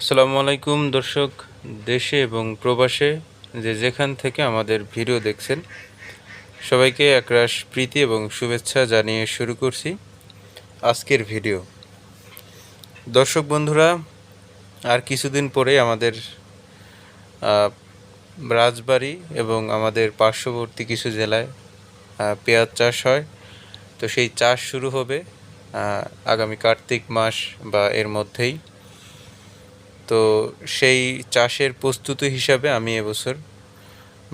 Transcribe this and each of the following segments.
আসসালামু আলাইকুম, দর্শক, দেশে এবং প্রবাসে যে যেখান থেকে আমাদের ভিডিও দেখছেন, সবাইকে একরাশ প্রীতি এবং শুভেচ্ছা জানিয়ে শুরু করছি আজকের ভিডিও। দর্শক বন্ধুরা, আর কিছুদিন পরে আমাদের রাজবাড়ি এবং আমাদের পার্শ্ববর্তী কিছু জেলায় পেঁয়াজ চাষ হয়। তো সেই চাষ শুরু হবে আগামী কার্তিক মাস বা এর মধ্যেই। তো সেই চাষের প্রস্তুতি হিসাবে আমি এবছর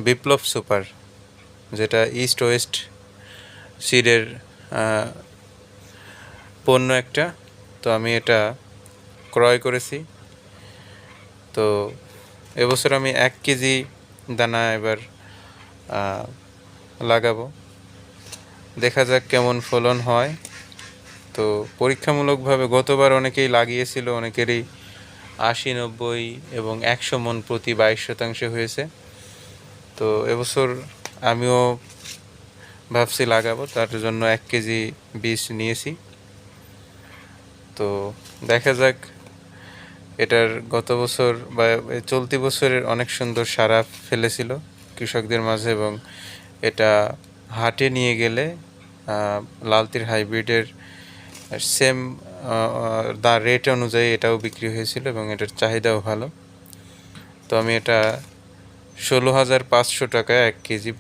বিপ্লব সুপার, যেটা ইস্ট ওয়েস্ট সিডের পণ্য একটা। তো আমি এটা ক্রয় করেছি। তো এবছর আমি এক কেজি দানা এবার লাগাবো। দেখা যাক কেমন ফলন হয়। তো পরীক্ষামূলকভাবে গতবার অনেকেই লাগিয়েছিল, অনেকেরই আশি, নব্বই এবং একশো মন প্রতি বাইশ শতাংশ হয়েছে। তো এবছর আমিও ভাবছি লাগাবো, তার জন্য এক কেজি বীজ নিয়েছি। তো দেখা যাক, এটার গত বছর বা চলতি বছরের অনেক সুন্দর সারা ফেলেছিল কৃষকদের মাঝে এবং এটা হাটে নিয়ে গেলে লালতির হাইব্রিডের সেম দা রেট অনুযায়ী এটাও বিক্রি হয়েছিল এবং এটার চাহিদাও ভালো। তো আমি এটা ষোলো হাজার পাঁচশো টাকা এক কেজি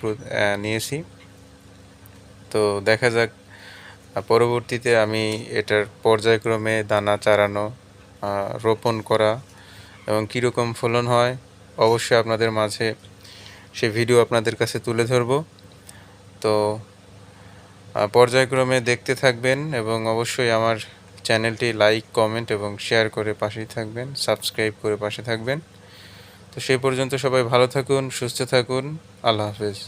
নিয়েছি। তো দেখা যাক পরবর্তীতে আমি এটার পর্যায়ক্রমে দানা চারানো রোপণ করা এবং কীরকম ফলন হয় অবশ্যই আপনাদের মাঝে সে ভিডিও আপনাদের কাছে তুলে ধরব। তো পর্যায়ক্রমে দেখতে থাকবেন এবং অবশ্যই আমার চ্যানেলটি লাইক, কমেন্ট এবং শেয়ার করে পাশেই থাকবেন, সাবস্ক্রাইব করে পাশে থাকবেন। তো সেই পর্যন্ত সবাই ভালো থাকুন, সুস্থ থাকুন, আল্লাহ হাফেজ।